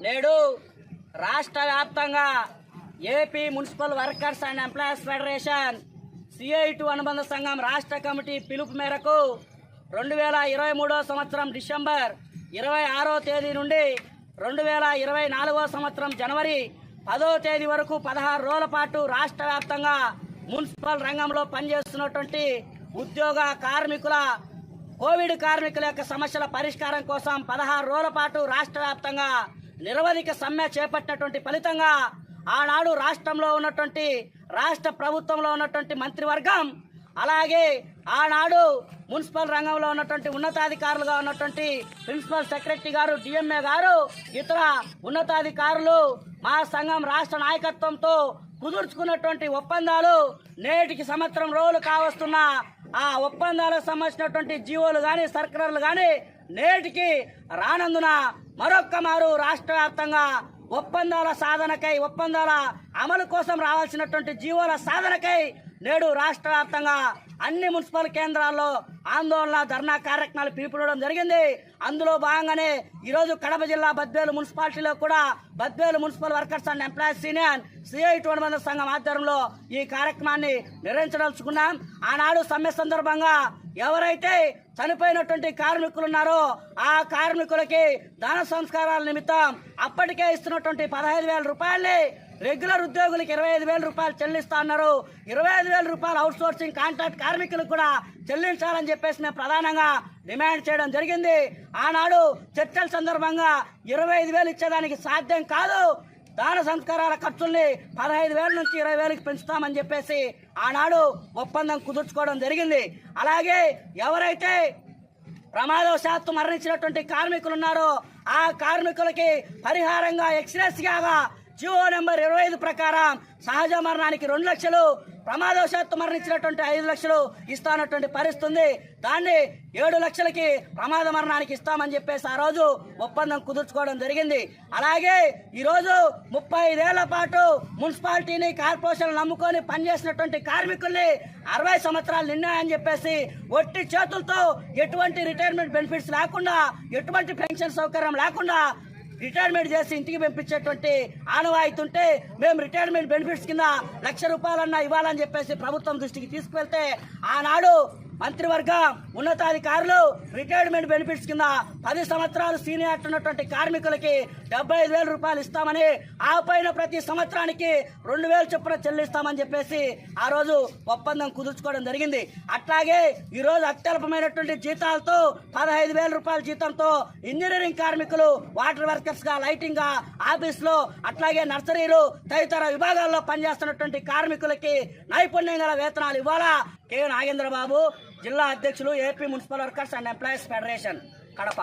నేడు రాష్ట్ర వ్యాప్తంగా AP municipal workers and employees federation CITU అనుబంధ సంఘం రాష్ట్ర కమిటీ పిలుపు మేరకు రెండు వేల ఇరవై మూడో సంవత్సరం డిసెంబర్ ఇరవై ఆరో తేదీ నుండి రెండు వేల ఇరవై నాలుగో సంవత్సరం జనవరి పదో తేదీ వరకు పదహారు రోజుల పాటు రాష్ట్ర వ్యాప్తంగా మున్సిపల్ రంగంలో పనిచేస్తున్నటువంటి ఉద్యోగ కార్మికుల కోవిడ్ కార్మికుల యొక్క సమస్యల పరిష్కారం కోసం పదహారు రోజుల పాటు రాష్ట్ర వ్యాప్తంగా నిరవధిక సమ్మె చేపట్టినటువంటి ఫలితంగా ఆనాడు రాష్ట్రంలో ఉన్నటువంటి రాష్ట్ర ప్రభుత్వంలో ఉన్నటువంటి మంత్రివర్గం అలాగే ఆనాడు మున్సిపల్ రంగంలో ఉన్నటువంటి ఉన్నతాధికారులుగా ఉన్నటువంటి ప్రిన్సిపల్ సెక్రటరీ గారు డిఎంఏ గారు ఇతర ఉన్నతాధికారులు మా సంఘం రాష్ట్ర నాయకత్వంతో కుదుర్చుకున్నటువంటి ఒప్పందాలు నేటికి సంవత్సరం రోజులు కావస్తున్న ఆ ఒప్పందాలకు సంబంధించినటువంటి జీవోలు కానీ సర్కులర్లు కానీ నేటికి రానందున మరొక్క మారు రాష్ట్ర వ్యాప్తంగా ఒప్పందాల సాధనకై ఒప్పందాల అమలు కోసం రావాల్సినటువంటి జీవోల సాధనకై నేడు రాష్ట్ర వ్యాప్తంగా అన్ని మున్సిపల్ కేంద్రాల్లో ఆందోళన ధర్నా కార్యక్రమాలు పిలుపునడం జరిగింది. అందులో భాగంగానే ఈరోజు కడప జిల్లా బద్వేలు మున్సిపాలిటీలో కూడా Badvel municipal workers and employees union CI మంది సంఘం ఆధ్వర్యంలో ఈ కార్యక్రమాన్ని నిర్వహించదలుచుకున్నాం. ఆనాడు సమ్మె సందర్భంగా ఎవరైతే చనిపోయినటువంటి కార్మికులు ఉన్నారో ఆ కార్మికులకి దాన సంస్కారాల నిమిత్తం అప్పటికే ఇస్తున్నటువంటి పదహైదు వేల రూపాయల్ని రెగ్యులర్ ఉద్యోగులకు ఇరవై ఐదు వేల రూపాయలు చెల్లిస్తా అన్నారు. ఇరవై ఐదు వేల రూపాయలు అవుట్ సోర్సింగ్ కాంట్రాక్ట్ కార్మికులకు కూడా చెల్లించాలని చెప్పేసి మేము ప్రధానంగా డిమాండ్ చేయడం జరిగింది. ఆనాడు చర్చల సందర్భంగా ఇరవై ఐదు వేలు ఇచ్చేదానికి సాధ్యం కాదు. దాన సంస్కారాల ఖర్చుల్ని పదహైదు వేల నుంచి ఇరవై వేలకు పెంచుతామని చెప్పేసి ఆనాడు ఒప్పందం కుదుర్చుకోవడం జరిగింది. అలాగే ఎవరైతే ప్రమాదవశాత్తు మరణించినటువంటి కార్మికులు ఉన్నారో ఆ కార్మికులకి పరిహారంగా ఎక్స్రెస్గా జియో నెంబర్ ఇరవై ఐదు ప్రకారం సహజ మరణానికి రెండు లక్షలు ప్రమాదవశాత్తు మరణించినటువంటి ఐదు లక్షలు ఇస్తానటువంటి పరిస్థితి ఉంది దాన్ని ఏడు లక్షలకి ప్రమాద మరణానికి ఇస్తామని చెప్పేసి ఆ రోజు ఒప్పందం కుదుర్చుకోవడం జరిగింది. అలాగే ఈరోజు ముప్పై ఐదేళ్ళ పాటు మున్సిపాలిటీని కార్పొరేషన్ నమ్ముకొని పనిచేసినటువంటి కార్మికుల్ని అరవై సంవత్సరాలు నిన్నాయని చెప్పేసి ఒట్టి చేతులతో ఎటువంటి రిటైర్మెంట్ బెనిఫిట్స్ లేకుండా ఎటువంటి పెన్షన్ సౌకర్యం లేకుండా రిటైర్మెంట్ చేసి ఇంటికి పంపించేటువంటి ఆనవాయితీ ఉంటే మేము రిటైర్మెంట్ బెనిఫిట్స్ కింద లక్ష రూపాయలన్నా ఇవ్వాలని చెప్పేసి ప్రభుత్వం దృష్టికి తీసుకువెళ్తే ఆనాడు మంత్రివర్గం ఉన్నతాధికారులు రిటైర్మెంట్ బెనిఫిట్స్ కింద పది సంవత్సరాలు సీనియర్ ఉన్నటువంటి కార్మికులకి డెబ్బై ఐదు వేల రూపాయలు ఇస్తామని ఆ పైన ప్రతి సంవత్సరానికి రెండు వేలు చొప్పున చెల్లిస్తామని చెప్పేసి ఆ రోజు ఒప్పందం కుదుర్చుకోవడం జరిగింది. అట్లాగే ఈరోజు అత్యల్పమైనటువంటి జీతాలతో పదహైదు వేల రూపాయల జీతంతో ఇంజనీరింగ్ కార్మికులు వాటర్ వర్కర్స్గా లైటింగ్గా ఆఫీస్లో అట్లాగే నర్సరీలు తదితర విభాగాల్లో పనిచేస్తున్నటువంటి కార్మికులకి నైపుణ్యం గల వేతనాలు ఇవ్వాలా? కె. నాగేంద్రబాబు జిల్లా అధ్యక్షులు AP municipal workers and employees federation Kadapa.